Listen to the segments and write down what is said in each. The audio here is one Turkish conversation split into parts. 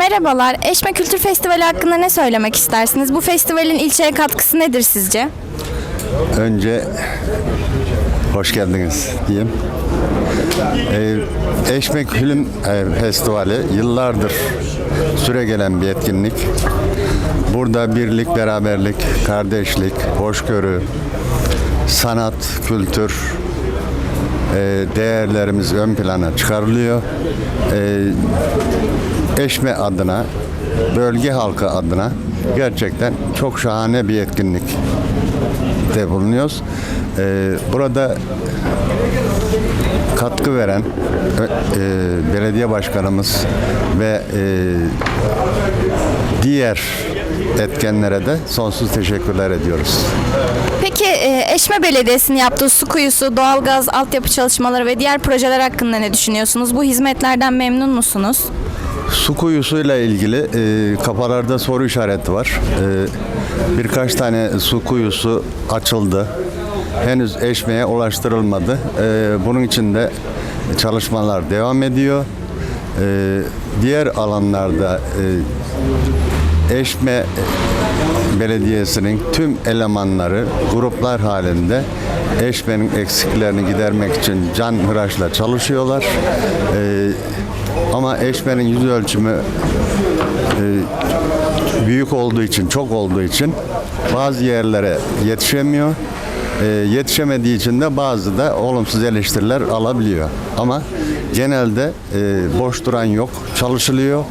Merhabalar, Eşme Kültür Festivali hakkında ne söylemek istersiniz? Bu festivalin ilçeye katkısı nedir sizce? Önce hoş geldiniz diyeyim. Ee, Eşmek Film e, Festivali yıllardır süre gelen bir etkinlik. Burada birlik, beraberlik, kardeşlik, hoşgörü, sanat, kültür e, değerlerimiz ön plana çıkarılıyor. E, Eşme adına, bölge halkı adına gerçekten çok şahane bir etkinlik de bulunuyoruz. Ee, burada katkı veren ö- e, belediye başkanımız ve e, diğer etkenlere de sonsuz teşekkürler ediyoruz. Peki e, Eşme Belediyesi'nin yaptığı su kuyusu, doğalgaz, altyapı çalışmaları ve diğer projeler hakkında ne düşünüyorsunuz? Bu hizmetlerden memnun musunuz? Su kuyusuyla ilgili e, kafalarda soru işareti var. E, birkaç tane su kuyusu açıldı. Henüz eşmeye ulaştırılmadı. E, bunun için de çalışmalar devam ediyor. E, diğer alanlarda e, Eşme Belediyesi'nin tüm elemanları gruplar halinde Eşme'nin eksiklerini gidermek için can hıraşla çalışıyorlar. E, ama Eşme'nin yüz ölçümü e, büyük olduğu için, çok olduğu için bazı yerlere yetişemiyor. E, yetişemediği için de bazı da olumsuz eleştiriler alabiliyor. Ama genelde e, boş duran yok, çalışılıyor.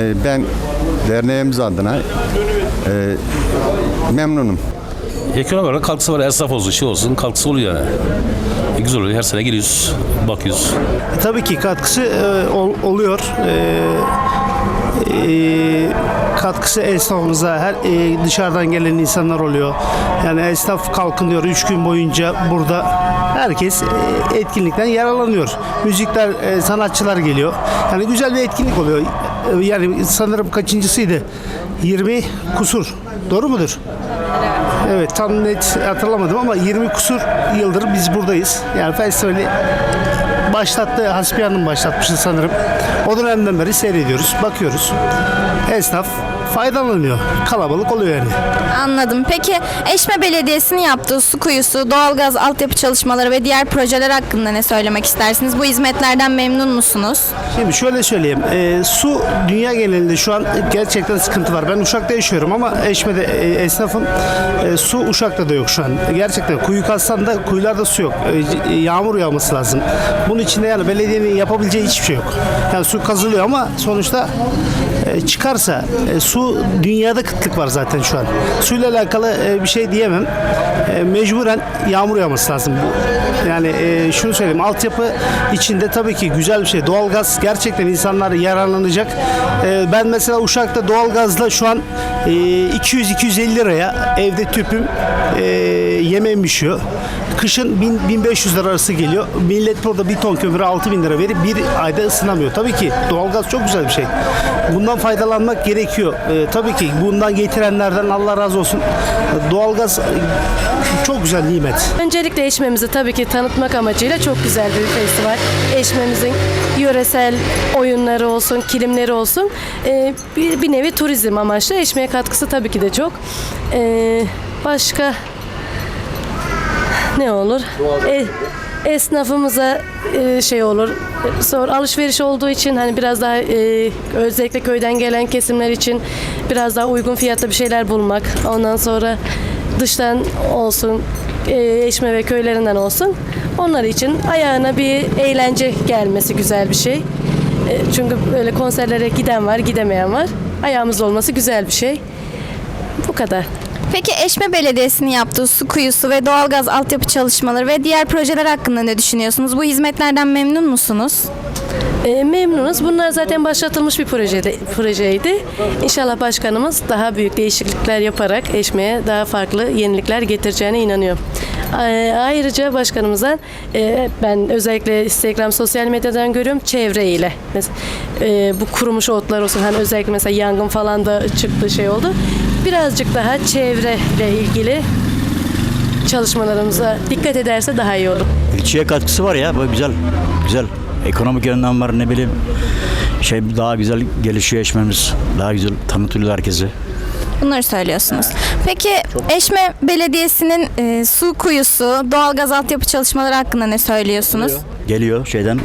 E, ben derneğimiz adına e, memnunum. Ekonomik olarak katkısı var. Esnaf olsun, şey olsun katkısı oluyor yani. E, güzel oluyor. Her sene geliyoruz, bakıyoruz. E, Tabii ki katkısı e, ol- oluyor. E, e, katkısı esnafımıza her e, dışarıdan gelen insanlar oluyor. Yani esnaf kalkınıyor 3 gün boyunca burada herkes e, etkinlikten yararlanıyor. Müzikler, e, sanatçılar geliyor. Yani güzel bir etkinlik oluyor. E, Yani sanırım kaçıncısıydı? 20 kusur. Doğru mudur? Evet tam net hatırlamadım ama 20 kusur yıldır biz buradayız. Yani festivali başlattı, Hasbi Hanım başlatmıştı sanırım. O dönemden beri seyrediyoruz, bakıyoruz. Esnaf faydalanıyor. Kalabalık oluyor yani. Anladım. Peki Eşme Belediyesi'nin yaptığı su kuyusu, doğalgaz, altyapı çalışmaları ve diğer projeler hakkında ne söylemek istersiniz? Bu hizmetlerden memnun musunuz? Şimdi şöyle söyleyeyim. e, su dünya genelinde şu an gerçekten sıkıntı var. Ben Uşak'ta yaşıyorum ama Eşme'de e, esnafım. E, su Uşak'ta da yok şu an. Gerçekten kuyu kazsan da kuyularda su yok. E, c- yağmur yağması lazım. Bunun içinde yani belediyenin yapabileceği hiçbir şey yok. Yani su kazılıyor ama sonuçta e, çıkarsa e, su dünyada kıtlık var zaten şu an. Suyla alakalı e, bir şey diyemem. E, mecburen yağmur yağması lazım. Yani e, şunu söyleyeyim altyapı içinde tabii ki güzel bir şey. Doğalgaz gerçekten insanlar yararlanacak. E, ben mesela Uşak'ta doğalgazla şu an e, 200-250 liraya evde tüpüm e, yemeğim pişiyor. Kışın 1000 1500 lira arası geliyor. Millet burada bir ton kömüre 6000 lira verip bir ayda ısınamıyor. Tabii ki doğalgaz çok güzel bir şey. Bundan faydalanmak gerekiyor. Ee, tabii ki bundan getirenlerden Allah razı olsun. Doğalgaz e, çok güzel nimet. Öncelikle Eşme'mizi tabii ki tanıtmak amacıyla çok güzel bir festival. Eşme'mizin yöresel oyunları olsun, kilimleri olsun e, bir, bir nevi turizm amaçlı. Eşme'ye katkısı tabii ki de çok. E, başka ne olur? E, esnafımıza e, şey olur. Sonra alışveriş olduğu için hani biraz daha e, özellikle köyden gelen kesimler için biraz daha uygun fiyatlı bir şeyler bulmak. Ondan sonra dıştan olsun, e, eşme ve köylerinden olsun. Onlar için ayağına bir eğlence gelmesi güzel bir şey. E, çünkü böyle konserlere giden var, gidemeyen var. Ayağımız olması güzel bir şey. Bu kadar. Peki Eşme Belediyesi'nin yaptığı su kuyusu ve doğalgaz altyapı çalışmaları ve diğer projeler hakkında ne düşünüyorsunuz? Bu hizmetlerden memnun musunuz? E, memnunuz. Bunlar zaten başlatılmış bir projede, projeydi. İnşallah başkanımız daha büyük değişiklikler yaparak eşmeye daha farklı yenilikler getireceğine inanıyorum. E, ayrıca başkanımıza e, ben özellikle Instagram sosyal medyadan görüyorum çevre ile. E, bu kurumuş otlar olsun hani özellikle mesela yangın falan da çıktı şey oldu. Birazcık daha çevreyle ilgili çalışmalarımıza dikkat ederse daha iyi olur. İlçeye katkısı var ya bu güzel güzel. Ekonomik yönden var ne bileyim. şey daha güzel gelişiyor Eşme'miz. Daha güzel tanıtılıyor herkese. Bunları söylüyorsunuz. Peki Eşme Belediyesi'nin e, su kuyusu, doğalgaz altyapı çalışmaları hakkında ne söylüyorsunuz? Geliyor şeyden e,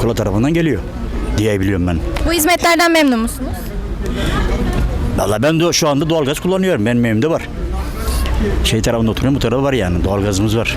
kula tarafından geliyor diyebiliyorum ben. Bu hizmetlerden memnun musunuz? Valla ben de şu anda doğalgaz kullanıyorum. Benim evimde var. Şey tarafında oturuyorum bu tarafta var yani doğalgazımız var.